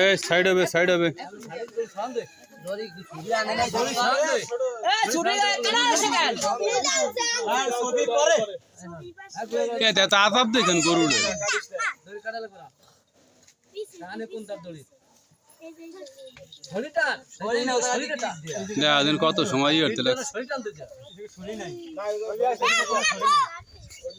এই সাইড হবে সাইড হবে। এ তা দেখেন গরুড়ে কত সময় করতে লাগছে।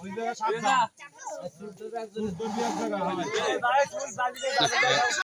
ওই জায়গা